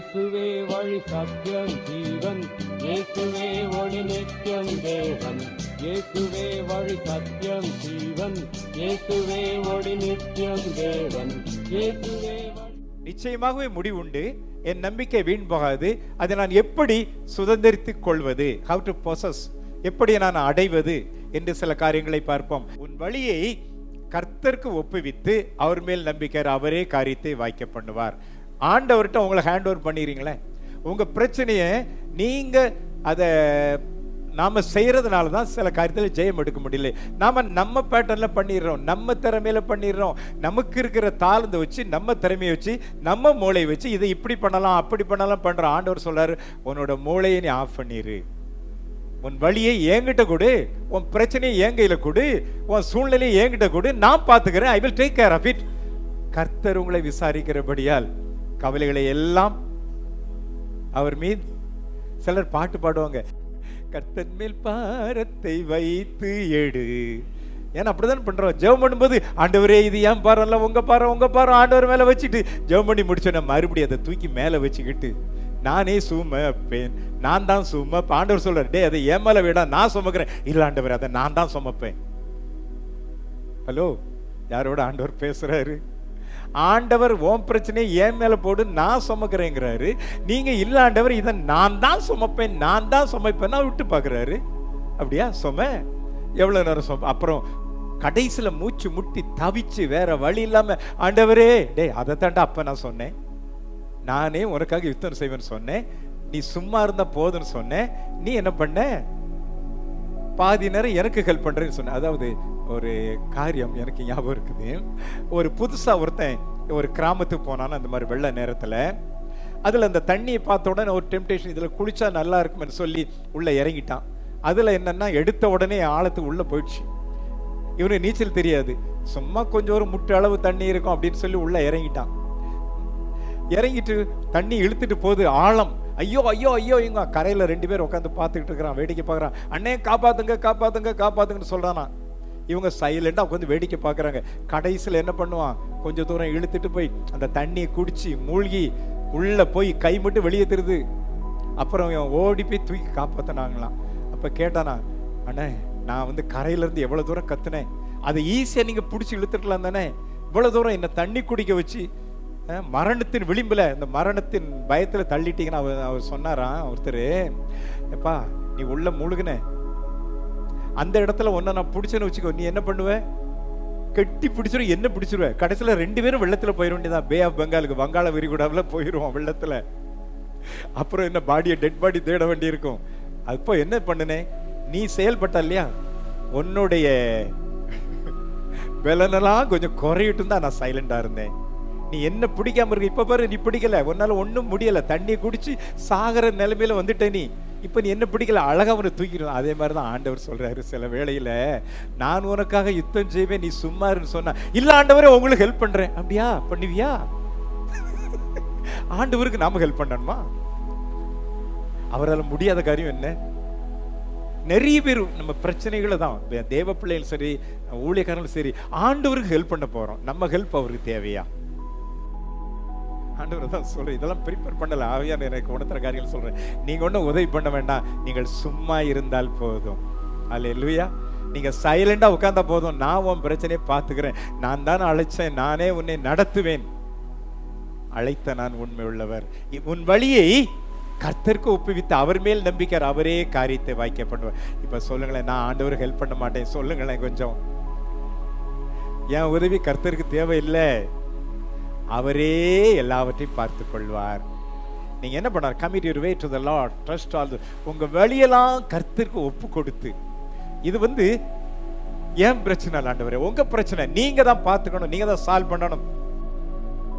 இயேசுவே வழி சத்தியம் ஜீவன். இயேசுவே ஒளி நித்தியம் தேவன். இயேசுவே வழி சத்தியம் ஜீவன். இயேசுவே ஒளி நித்தியம் தேவன். இயேசுவே நிச்சயமாகவே முடிவுண்டு. என் நம்பிக்கை வீண் போகாது. அதை நான் எப்படி சுதந்திரித்துக் கொள்வது? ஹவு டு பொசஸ் எப்படி நான் அடைவது? என்று சில காரியங்களை பார்ப்போம். உன் வழியை கர்த்தருக்கு ஒப்புவித்து அவர் மேல் நம்பிக்கை அவரே காரியத்தை வாய்க்க பண்ணுவார். ஆண்டவர்கிட்ட உங்களை ஹேண்ட் ஓவர் பண்ணிடுறீங்களே? உங்கள் பிரச்சனையை நீங்கள் அதை நாம் செய்கிறதுனால தான் சில காரியத்தில் ஜெயம் எடுக்க முடியல. நாம் நம்ம பேட்டர்னில் பண்ணிடுறோம். நம்ம திறமையில் பண்ணிடுறோம். நமக்கு இருக்கிற தாளத்தை வச்சு நம்ம திறமையை வச்சு நம்ம மூளையை வச்சு இதை இப்படி பண்ணலாம் அப்படி பண்ணலாம் பண்ணுற ஆண்டவர் சொல்கிறார் உன்னோட மூளையை நீ ஆஃப் பண்ணிடு உன் வழியை என்கிட்ட கொடு. உன் பிரச்சனையை என் கொடு. உன் சூழ்நிலையை என்கிட்ட கொடு. நான் பார்த்துக்கிறேன். I will take care of it கர்த்தர் உங்களை விசாரிக்கிறபடியால் கவலைகளை எல்லாம் அவர் மீது சிலர் பாட்டு பாடுவாங்க. கர்த்தன் மேல் பாரத்தை வைத்து எடு. ஏன்னா அப்படிதான் பண்றோம்? ஜெபம் பண்ணும்போது ஆண்டவரே இது ஏன் பாரம்ல உங்க பாரம் உங்க பாரு ஆண்டவர் மேல வச்சுட்டு ஜெபம் பண்ணி முடிச்சோன்னா மறுபடியும் அதை தூக்கி மேல வச்சுக்கிட்டு நானே சுமப்பேன் நான் தான் சும ஆண்டவர் சொல்ற டே அதை ஏன் மேல விடா நான் சுமக்கிறேன். இல்ல ஆண்டவர் அதை நான் தான் சுமப்பேன். ஹலோ யாரோட ஆண்டவர் பேசுறாரு? ஆண்டவர் ஓம் பிரச்சனையை ஏன் மேலே போடு நான் சுமக்கிறேங்கிறாரு. நீங்கள் இல்லாண்டவர் இதை நான் தான் சுமப்பேன் நான் தான் சுமைப்பேன்னா விட்டு பார்க்குறாரு. அப்படியா? சும. எவ்வளோ நேரம் சும? அப்புறம் கடைசியில் மூச்சு முட்டி தவிச்சு வேற வழி இல்லாமல் ஆண்டவரே டேய் அதை தாண்டா அப்போ நான் சொன்னேன். நானே உனக்காக யுத்தம் செய்வேன்னு சொன்னேன். நீ சும்மா இருந்தால் போதுன்னு சொன்னேன். நீ என்ன பண்ண? பாதி நேரம் எனக்கு ஹெல்ப் பண்றேன்னு சொன்னேன். அதாவது ஒரு காரியம் எனக்கு ஞாபகம் இருக்குது. ஒரு புதுசாக ஒருத்தன் ஒரு கிராமத்துக்கு போனான்னு அந்த மாதிரி வெள்ள நேரத்தில். அதில் அந்த தண்ணியை பார்த்த உடனே ஒரு டெம்டேஷன் இதில் குளிச்சா நல்லா இருக்கும்னு சொல்லி உள்ளே இறங்கிட்டான். அதில் என்னன்னா எடுத்த உடனே ஆழத்துக்கு உள்ளே போயிடுச்சு. இவனுக்கு நீச்சல் தெரியாது. சும்மா கொஞ்சம் ஒரு முட்டு அளவு தண்ணி இருக்கும் அப்படின்னு சொல்லி உள்ளே இறங்கிட்டான். இறங்கிட்டு தண்ணி இழுத்துட்டு போகுது ஆழம். ஐயோ ஐயோ ஐயோ இங்க கரையில் ரெண்டு பேர் உட்காந்து பார்த்துக்கிட்டு இருக்கிறான் வேடிக்கை பார்க்கறான். அண்ணே காப்பாத்துங்க காப்பாத்துங்க காப்பாத்துங்கன்னு சொல்கிறானா இவங்க சைலண்டாக உட்காந்து வேடிக்கை பார்க்குறாங்க. கடைசியில் என்ன பண்ணுவான்? கொஞ்சம் தூரம் இழுத்துட்டு போய் அந்த தண்ணியை குடிச்சு மூழ்கி உள்ளே போய் கை மட்டும் வெளியே திருது. அப்புறம் இவன் ஓடி போய் தூக்கி காப்பாத்தினாங்களாம். அப்போ கேட்டானா அண்ணே நான் வந்து கரையிலேருந்து எவ்வளோ தூரம் கத்துனேன்? அதை ஈஸியாக நீங்கள் பிடிச்சி இழுத்துக்கலாம் தானே? இவ்வளோ தூரம் என்னை தண்ணி குடிக்க வச்சு மரணத்தின் விளிம்பில் இந்த மரணத்தின் பயத்தில் தள்ளிட்டீங்கன்னு அவர் அவர் சொன்னாராம் ஒருத்தர்? எப்பா நீ உள்ள முழுகுன. அந்த இடத்துல ஒன்றை நான் பிடிச்சேன்னு வச்சுக்கோ நீ என்ன பண்ணுவ? கெட்டி பிடிச்சிரும் என்ன பிடிச்சிருவ? கடைசியில் ரெண்டு பேரும் வெள்ளத்தில் போயிட வேண்டியதான் பே ஆஃப் பெங்காலுக்கு வங்காள விரிகுடாவில் போயிடுவோம் வெள்ளத்தில். அப்புறம் என்ன பாடியை டெட் பாடி தேட வேண்டியிருக்கும். அப்போ என்ன பண்ணுனேன் நீ செயல்பட்ட இல்லையா? உன்னுடைய பலனெல்லாம் கொஞ்சம் குறையிட்டு தான் நான் சைலண்டாக இருந்தேன். நீ என்ன பிடிக்காம இருக்க? இப்போ பாரு நீ பிடிக்கல. உன்னால ஒன்றும் முடியலை. தண்ணி குடிச்சு சாகிற நிலைமையில வந்துட்ட நீ. இப்போ நீ என்ன பிடிக்கல? அழகாக அவனை தூக்கிடும் அதே மாதிரி தான் ஆண்டவர் சொல்கிறாரு சில வேளையில். நான் உனக்காக யுத்தம் செய்வேன் நீ சும்மா இருன்னு சொன்னா ஆண்டவரே உங்களுக்கு ஹெல்ப் பண்ணுறேன் அப்படியா? பண்ணுவியா? ஆண்டவருக்கு நாம ஹெல்ப் பண்ணணுமா? அவரால் முடியாத காரியம் என்ன? நிறைய பேர் நம்ம பிரச்சனைகளை தான் தேவ பிள்ளைகள் சரி ஊழியக்காரங்களும் சரி ஆண்டவருக்கு ஹெல்ப் பண்ண போகிறோம் நம்ம ஹெல்ப் அவருக்கு தேவையா? ஆண்டவர் தான் சொல்கிறேன் இதெல்லாம் ப்ரிப்பேர் பண்ணலை. ஆவியான எனக்கு உணர்த்துற காரியங்கள் சொல்கிறேன் நீங்கள் ஒன்றும் உதவி பண்ண வேண்டாம். நீங்கள் சும்மா இருந்தால் போதும். அல்ல இல்லையா நீங்கள் சைலண்டாக உட்காந்தா போதும். நான் உன் பிரச்சனையை பார்த்துக்கிறேன். நான் தான் அழைச்சேன். நானே உன்னை நடத்துவேன். அழைத்த நான் உண்மை உள்ளவர். உன் வழியை கர்த்தருக்கு ஒப்புவித்து அவர் மேல் நம்பிக்கையார் அவரே காரியத்தை வாய்க்க பண்ணுவார் இப்போ சொல்லுங்களேன் நான் ஆண்டவருக்கு ஹெல்ப் பண்ண மாட்டேன். சொல்லுங்களேன் கொஞ்சம். என் உதவி கர்த்தருக்கு தேவையில்லை. அவரே எல்லாவற்றையும் பார்த்து கொள்வார் நீங்க என்ன பண்ணார்? Commit your way to the Lord trust all உங்க வழியெல்லாம் கர்த்தருக்கு ஒப்பு கொடுத்து இது வந்து ஏன் பிரச்சனை இல்லாண்டவர் உங்கள் உங்க பிரச்சனை. நீங்க தான் பார்த்துக்கணும். நீங்க தான் சால்வ் பண்ணணும்.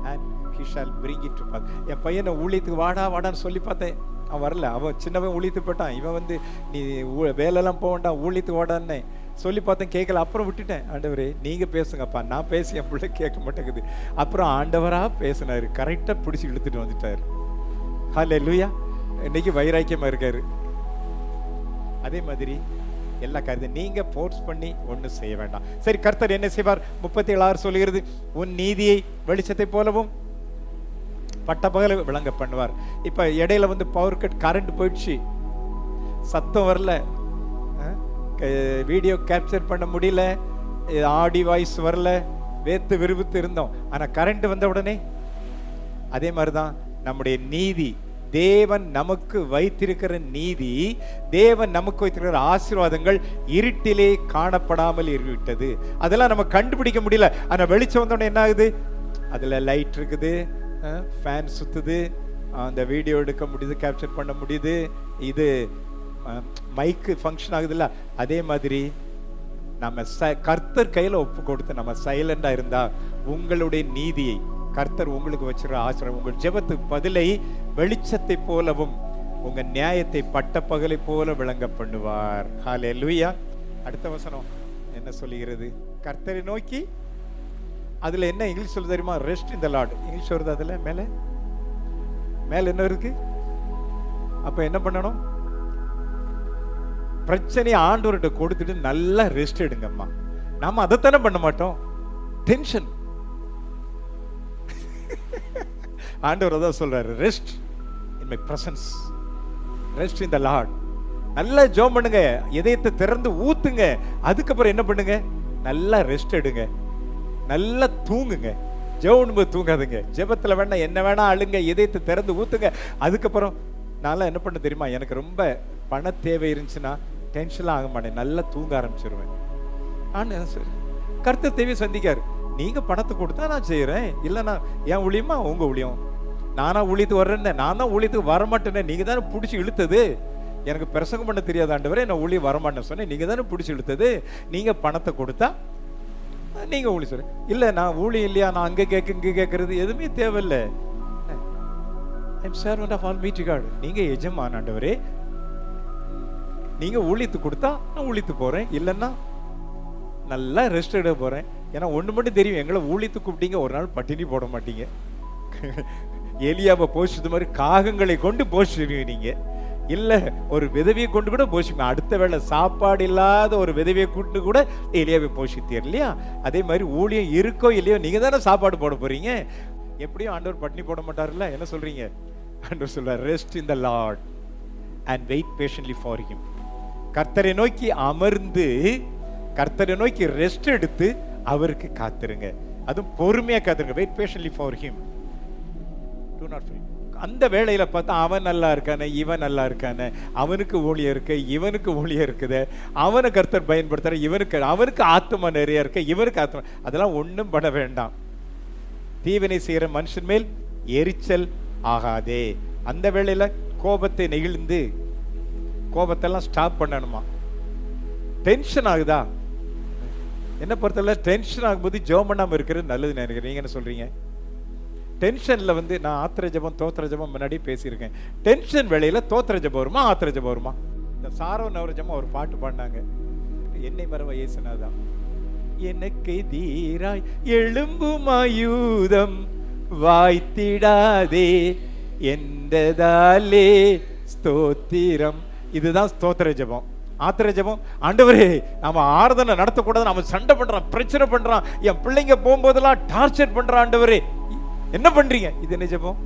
And he shall என் பையனை ஊழியத்துக்கு வாடா வாடான்னு சொல்லி பார்த்தேன். அவன் வரல. அவன் சின்னவன் ஊழியத்துக்கு போயிட்டான். இவன் வந்து நீ ஊ- வேலையெல்லாம் போக வேண்டாம். ஊழியத்துக்கு வாடான்னு சொல்லி பார்த்தேன் கேட்கல. அப்புறம் விட்டுட்டேன். ஆண்டவரே நீங்கள் பேசுங்கப்பா. நான் பேசி என் பிள்ளை கேட்க மாட்டேங்குது. அப்புறம் ஆண்டவராக பேசினார். கரெக்டாக பிடிச்சி இழுத்துட்டு வந்துட்டாரு. ஹலே லூயா இன்னைக்கு வைராக்கியமாக இருக்கார். அதே மாதிரி எல்லா காரியத்தையும் நீங்கள் ஃபோர்ஸ் பண்ணி ஒன்றும் செய்ய வேண்டாம். சரி கர்த்தர் என்ன செய்வார்? முப்பத்தி ஏழாறு சொல்கிறது உன் நீதியை வெளிச்சத்தை போலவும் பட்டப்பகல விளங்க பண்ணுவார். இப்போ இடையில வந்து பவர் கட் கரண்ட் போயிடுச்சு. சத்தம் வரல. வீடியோ கேப்சர் பண்ண முடியல. ஆடி வாய்ஸ் வரல. வேத்து விரும்புத்து இருந்தோம். ஆனால் கரண்ட் வந்த உடனே அதே மாதிரி தான் நம்முடைய நீதி. தேவன் நமக்கு வைத்திருக்கிற நீதி தேவன் நமக்கு வைத்திருக்கிற ஆசீர்வாதங்கள் இருட்டிலே காணப்படாமல் இருவிட்டது அதெல்லாம் நம்ம கண்டுபிடிக்க முடியல. ஆனால் வெளிச்சம் வந்தோடனே என்ன ஆகுது? அதில் லைட் இருக்குது. ஃபேன் சுற்றுது அந்த வீடியோ எடுக்க முடியுது கேப்சர் பண்ண முடியுது. இது மைக்கு ஃபங்க்ஷன் ஆகுதுல்ல? அதே மாதிரி நம்ம ச கர்த்தர் கையில் ஒப்பு கொடுத்து நம்ம சைலண்டாக இருந்தால் உங்களுடைய நீதியை கர்த்தர் உங்களுக்கு வச்சிருக்கிற ஆசிரியம் உங்கள் ஜெபத்துக்கு பதிலை வெளிச்சத்தை போலவும் உங்கள் நியாயத்தை பட்ட பகலை போல விளங்க பண்ணுவார். ஹாலே லூயா அடுத்த வசனம் என்ன சொல்லுகிறது? கர்த்தரை நோக்கி அதில் என்ன இங்கிலீஷ் சொல்ல தெரியுமா? ரெஸ்ட் இந்த லாட் இங்கிலீஷ் வருது அதில் மேலே? மேலே என்ன இருக்குது அப்போ என்ன பண்ணணும்? பிரச்சனையை ஆண்டவர்கிட்ட கொடுத்துட்டு நல்லா ரெஸ்ட் எடுங்கம்மா. நாம அதைத்தானே பண்ண மாட்டோம். டென்ஷன் ஆண்டவர் அதான் சொல்றாரு rest in my presence rest in the Lord நல்லா ஜோம் பண்ணுங்க. இதயத்தை திறந்து ஊத்துங்க. அதுக்கப்புறம் என்ன பண்ணுங்க? நல்லா ரெஸ்ட் எடுங்க. நல்லா தூங்குங்க. ஜெபம் தூங்காதுங்க. ஜெபத்தில் வேணா என்ன வேணா அழுங்க. இதயத்தை திறந்து ஊத்துங்க. அதுக்கப்புறம் நான்லாம் என்ன பண்ண தெரியுமா? எனக்கு ரொம்ப பண தேவை இருந்துச்சுன்னா டென்ஷன்லாம் ஆக மாட்டேன் நல்லா தூங்க ஆரம்பிச்சிருவேன். ஆனா சரி கருத்து தேவையை சந்திக்காரு. நீங்கள் பணத்தை கொடுத்தா நான் செய்கிறேன் இல்லைன்னா என் ஊழியமா? உங்கள் ஊழியம். நானாக ஊழித்து வர்றேன்னு. நான் தான் ஊழியத்துக்கு வரமாட்டேனே நீங்கள் தானே பிடிச்சி இழுத்தது. எனக்கு பிரசங்கம் பண்ண தெரியாத ஆண்டவரே. நான் ஊழியம் வரமாட்டேன்னு சொன்னேன். நீங்கள் தானே பிடிச்சி இழுத்தது. நீங்கள் பணத்தை கொடுத்தா நீங்கள் ஊழி சொல்லு இல்லை நான் ஊழியம் இல்லையா? நான் அங்கே கேட்க இங்கே கேட்கறது எதுவுமே தேவையில்லை. I'm servant of all meet guard நீங்கள் எஜமான் ஆண்டவரே. நீங்க ஊழித்து கொடுத்தா நான் ஊழித்து போறேன். இல்லைன்னா நல்லா ரெஸ்ட் எடுக்க போறேன். ஏன்னா ஒண்ணு மட்டும் தெரியும் எங்களை ஊழித்து கூப்பிட்டீங்க ஒரு நாள் பட்டினி போட மாட்டீங்க. எலியாவை போஷித்த மாதிரி காகங்களை கொண்டு போஷிடுவீங்க நீங்க. இல்ல ஒரு விதவியை கொண்டு கூட போஷிப்பேன் அடுத்த வேளை சாப்பாடு இல்லாத ஒரு விதவியை கொண்டு கூட எலியாவை போஷித்தீர் இல்லையா? அதே மாதிரி ஊழியம் இருக்கோ இல்லையோ நீங்க தானே சாப்பாடு போட போறீங்க. எப்படியும் ஆண்டவர் பட்டினி போட மாட்டாருல்ல? என்ன சொல்றீங்க? ஆண்டவர் சொல்றார் rest in the Lord and wait patiently for him கர்த்தரை நோக்கி அமர்ந்து கர்த்தரை நோக்கி ரெஸ்ட் எடுத்து அவருக்கு காத்திருங்க. அதுவும் பொறுமையாக காத்துருங்க. Wait patiently for him do not five அந்த வேலையில் பார்த்தா அவன் நல்லா இருக்கானே இவன் நல்லா இருக்கானே. அவனுக்கு ஊழியம் இருக்கு இவனுக்கு ஊழியம் இருக்குது. அவனை கர்த்தர் பயன்படுத்துற இவனுக்கு அவனுக்கு ஆத்மா நிறைய இருக்கு இவனுக்கு ஆத்மா அதெல்லாம் ஒன்றும் பட வேண்டாம். தீவினை செய்கிற மனுஷன் மேல் எரிச்சல் ஆகாதே. அந்த வேளையில் கோபத்தை நெகிழ்ந்து கோபத்தெல்லாம் ஸ்டாப் பண்ணணுமா? டென்ஷன் ஆகுதா? என்ன பொறுத்தவரை டென்ஷன் ஆகும்போது ஜெபம் பண்ணாமல் இருக்கிறது நல்லது நினைக்கிறேன். நீங்கள் என்ன சொல்கிறீங்க டென்ஷனில் வந்து நான் ஆத்திர ஜபம் தோத்திர ஜபம் முன்னாடி பேசியிருக்கேன். டென்ஷன் வேலையில் தோத்திர ஜபம் வருமா ஆத்திர ஜபம் வருமா? இந்த சாரோ நவரஜமாக ஒரு பாட்டு பாடினாங்க. என்னை மறவ இயேசுனாதான் எனக்கு தீராய் எழும்பும் ஆயுதம் வாய்த்திடாதே என்றதாலே ஸ்தோத்திரம். இதுதான் ஸ்தோத்திர ஜபம். ஆத்திர ஜபம். ஆண்டவரே நம்ம ஆறுதலை நடத்தக்கூடாது நம்ம சண்டை பண்ணுறான் பிரச்சனை பண்ணுறான் என் பிள்ளைங்க போகும்போதெல்லாம் டார்ச்சர் பண்ணுறான் ஆண்டவரே. என்ன பண்றீங்க? இது என்ன ஜபம்?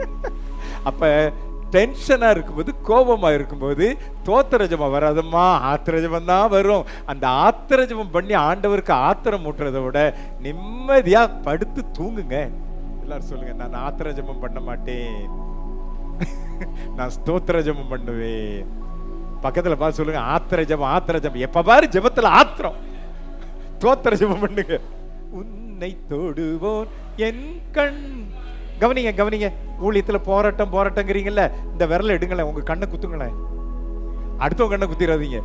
அப்ப டென்ஷனாக இருக்கும்போது கோபமாக இருக்கும்போது தோத்திரஜபம் வராதம்மா. ஆத்திர தான் வரும். அந்த ஆத்திர ஜபம் பண்ணி ஆண்டவருக்கு ஆத்திரம் ஊட்டுறதை விட நிம்மதியாக படுத்து தூங்குங்க. எல்லாரும் சொல்லுங்கள் நான் ஆத்திர ஜபம் பண்ண மாட்டேன். நான் ஸ்தோத்திர ஜபம் பண்ணுவேன். பக்கத்துல பார்த்து சொல்லுங்க ஆத்திர ஜபம் ஆத்திர ஜபம் எப்ப பாரு ஜபத்துல ஆத்திரம். தோத்திர ஜபம் பண்ணுங்க. உன்னை தொடுவோன் என் கண். கவனிங்க கவனிங்க. ஊழியத்துல போராட்டம் போராட்டங்கிறீங்கல்ல இந்த விரல எடுங்களேன். உங்க கண்ணை குத்துங்களேன். அடுத்தவங்க கண்ணை குத்திடாதீங்க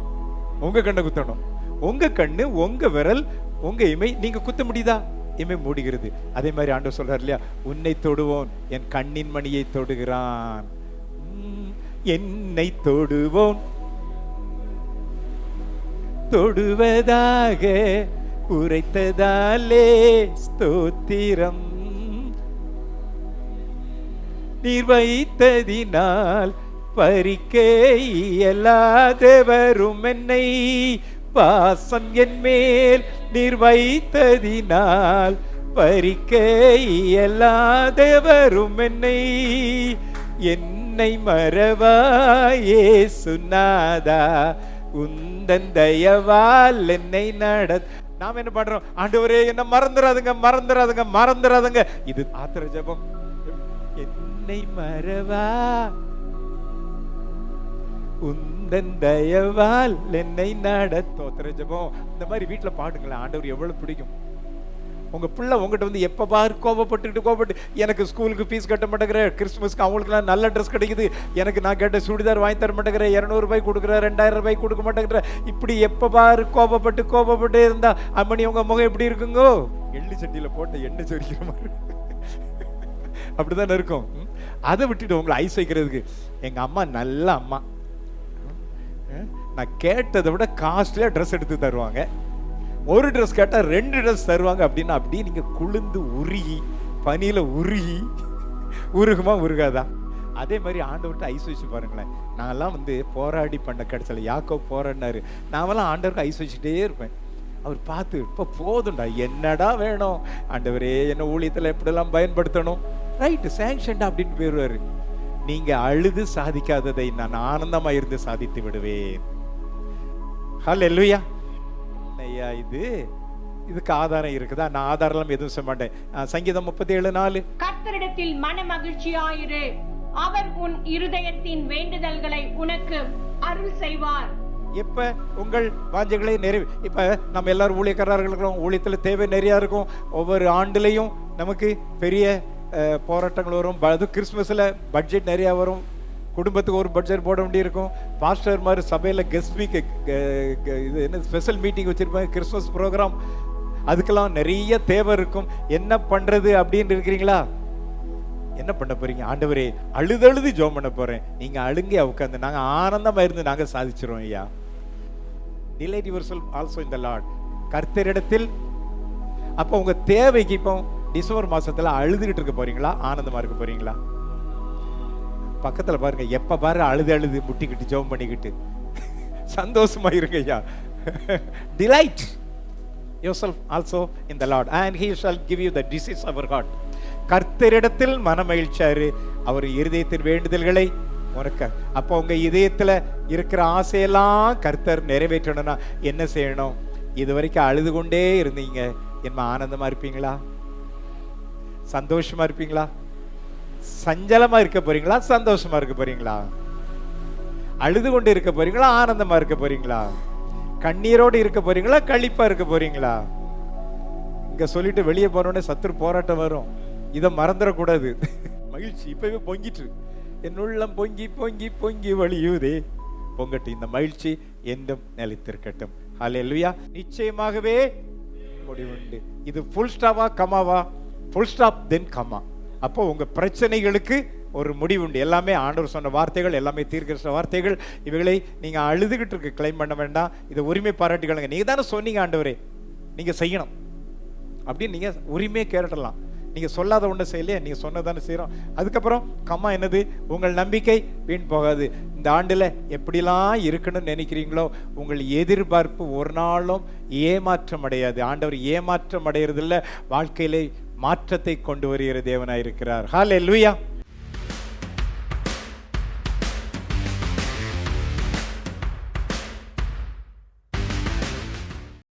உங்க கண்ணை குத்தணும். உங்க கண்ணு உங்க விரல் உங்க இமை நீங்க குத்த முடியுதா? இமை மூடுகிறது. அதே மாதிரி ஆண்டவர் சொல்றாரு இல்லையா? உன்னை தொடுவோன். என் கண்ணின் மணியை தொடுகிறான். என்னை தொடுவோன் தொடுவதாக உரைத்ததாலே ஸ்தோத்திரம். நீர் வைத்ததினால் பறிக்க இயலாத வரும் என்னை. பாசம் என் மேல் நீர் வைத்ததினால் பறிக்க இயலாதவரும் என்னை. என்னை மறவாயே சுனாதா உந்தன் தயவால் என்னை நட நாம் என்ன பண்றோம்? ஆண்டவரே என்ன மறந்துடாதுங்க மறந்துடாதுங்க மறந்துடாதுங்க இது ஆத்திர ஜெபம். என்னை மறவா? உந்தன் தயவால் என்னை நடத்தோத்திர ஜெபம். இந்த மாதிரி வீட்டுல பாடுங்களேன் ஆண்டவர் எவ்வளவு பிடிக்கும். உங்கள் பிள்ளை உங்கள்கிட்ட வந்து எப்போ பார் கோபப்பட்டுக்கிட்டு கோபப்பட்டு எனக்கு ஸ்கூலுக்கு ஃபீஸ் கட்ட மாட்டேங்கிற கிறிஸ்மஸ்க்கு அவங்களுக்குலாம் நல்ல ட்ரெஸ் கிடைக்குது. எனக்கு நான் கேட்ட சுடிதார் வாங்கி தர மாட்டேங்கிறேன் இரநூறுபாய் கொடுக்குறேன் கொடுக்குற ரெண்டாயிரம் ரூபாய் கொடுக்க மாட்டேங்கிற இப்படி எப்போ பார் கோபப்பட்டு கோபப்பட்டு இருந்தால் அம்மணி உங்கள் முகம் எப்படி இருக்குங்கோ? எள்ளு சட்டியில் போட்ட எண்ணெய் சொரிக்கிற மாதிரி. அப்படிதானே இருக்கும்? அதை விட்டுட்டு உங்களை ஐஸ் வைக்கிறதுக்கு. எங்கள் அம்மா நல்ல அம்மா. நான் கேட்டதை விட காஸ்ட்லியாக ட்ரெஸ் எடுத்து தருவாங்க. ஒரு ட்ரெஸ் கேட்டால் ரெண்டு ட்ரெஸ் தருவாங்க அப்படின்னா அப்படியே நீங்கள் குளிர்ந்து உருகி பனியில் உருகி உருகுமா உருகாதா? அதே மாதிரி ஆண்டவர்கிட்ட ஐஸ் வச்சு பாருங்களேன். நான்லாம் வந்து போராடி பண்ண கிடச்சல யாக்கோ போராடினாரு. நாமெல்லாம் ஆண்டவருக்கு ஐஸ் வச்சுட்டே இருப்பேன். அவர் பார்த்து இப்போ போதும்டா என்னடா வேணும்? ஆண்டவரே என்ன ஊழியத்தில் எப்படிலாம் பயன்படுத்தணும்? ரைட்டு சேங்ஷன்டா அப்படின்னு போயிடுவாரு. நீங்கள் அழுது சாதிக்காததை நான் ஆனந்தமாக இருந்து சாதித்து விடுவேன். ஹல் எல்லுயா ஐயா இது இதுக்கு ஆதாரம் இருக்குதா? நான் ஆதாரம் எதுவும் சொல்ல மாட்டேன். சங்கீதம் முப்பத்தி ஏழு நாலு. கர்த்தரிடத்தில் மன மகிழ்ச்சியாயிரு அவர் உன் இருதயத்தின் வேண்டுதல்களை உனக்கு அருள் செய்வார். எப்ப? உங்கள் வாஞ்சைகளை நிறைவு. இப்ப நம்ம எல்லாரும் ஊழியக்காரர்கள் இருக்கிறோம் ஊழியத்துல தேவை நிறைய இருக்கும். ஒவ்வொரு ஆண்டுலையும் நமக்கு பெரிய போராட்டங்கள் வரும். அது கிறிஸ்மஸ்ல பட்ஜெட் நிறைய வரும். குடும்பத்துக்கு ஒரு பட்ஜெட் போட வேண்டியிருக்கும். பாஸ்டர் மாதிரி சபையில் கெஸ்ட் வீக் இது என்ன ஸ்பெஷல் மீட்டிங் வச்சுருப்பாங்க கிறிஸ்மஸ் ப்ரோக்ராம் அதுக்கெல்லாம் நிறைய தேவை இருக்கும். என்ன பண்ணுறது அப்படின்னு இருக்கிறீங்களா? என்ன பண்ண போறீங்க? ஆண்டவரே அழுதழுது ஜோம் பண்ண போறேன். நீங்க அழுங்க உட்காந்து நாங்க ஆனந்தமா இருந்து நாங்க சாதிச்சிரோம் ஐயா. டிலைட் யுவர் செல் ஆல்சோ இந்த லார்ட் கர்த்தரிடத்தில் அப்போ உங்க தேவைக்கு இப்போ டிசம்பர் மாசத்துல அழுதுகிட்டு இருக்க போறீங்களா? ஆனந்தமா இருக்க போறீங்களா? பக்கத்துல பாருங்க எப்ப பாரு அழுது அழுது முட்டிக்கிட்டு ஜோம் பண்ணிக்கிட்டு. சந்தோஷமா இருங்க ஐயா. Delight yourself also the Lord and he shall give you the disease of our heart. கர்த்தரிடத்தில் மனமகிழ்ச்சியாரு அவர் இருதயத்தின் வேண்டுதல்களை உனக்கு அப்போ உங்க இதயத்துல இருக்கிற ஆசையெல்லாம் கர்த்தர் நிறைவேற்றணும்னா என்ன செய்யணும்? இது வரைக்கும் அழுது கொண்டே இருந்தீங்க. என்ன ஆனந்தமா இருப்பீங்களா? சந்தோஷமா இருப்பீங்களா? சஞ்சலமா இருக்க போறீங்களா? சந்தோஷமா இருக்க போறீங்களா? அழுது கொண்டு இருக்க போறீங்களா? ஆனந்தமா இருக்க போறீங்களா? கண்ணீரோடு இருக்க போறீங்களா? கழிப்பா இருக்க போறீங்களா? இங்க சொல்லிட்டு வெளியே போனோடனே சத்துரு போராட்டம் வரும். இதை மறந்துடக்கூடாது. மகிழ்ச்சி இப்பவே பொங்கிட்டு. என் உள்ளம் பொங்கி பொங்கி பொங்கி வழியுதே. பொங்கட்டு இந்த மகிழ்ச்சி என்றும் நிலைத்திருக்கட்டும். ஹalleluya நிச்சயமாகவே முடிவுண்டு. இது ஃபுல் ஸ்டாப்பா கமாவா ஃபுல் ஸ்டாப் தென் கமா அப்போ உங்கள் பிரச்சனைகளுக்கு ஒரு முடிவுண்டு. எல்லாமே ஆண்டவர் சொன்ன வார்த்தைகள் எல்லாமே தீர்க்கிற வார்த்தைகள். இவைகளை நீங்கள் அழுதுகிட்டு இருக்க. கிளைம் பண்ண வேண்டாம். இதை உரிமை பாராட்டிக்கொள்ளுங்க. நீங்கள் தானே சொன்னீங்க ஆண்டவரே. நீங்கள் செய்யணும். அப்படின்னு நீங்கள் உரிமையை கேட்டலாம் நீங்கள் சொல்லாத ஒன்றும் செய்யலையே நீங்கள் சொன்னதானே செய்கிறோம் அதுக்கப்புறம் கம்மா என்னது? உங்கள் நம்பிக்கை வீண் போகாது. இந்த ஆண்டில் எப்படிலாம் இருக்கணும்னு நினைக்கிறீங்களோ உங்கள் எதிர்பார்ப்பு ஒரு நாளும் ஏமாற்றம் அடையாது. ஆண்டவர் ஏமாற்றம் அடையிறதில்ல. வாழ்க்கையிலே மாற்றத்தை கொண்டு வருகிற தேவனாயிருக்கிறார். ஹாலே லூயா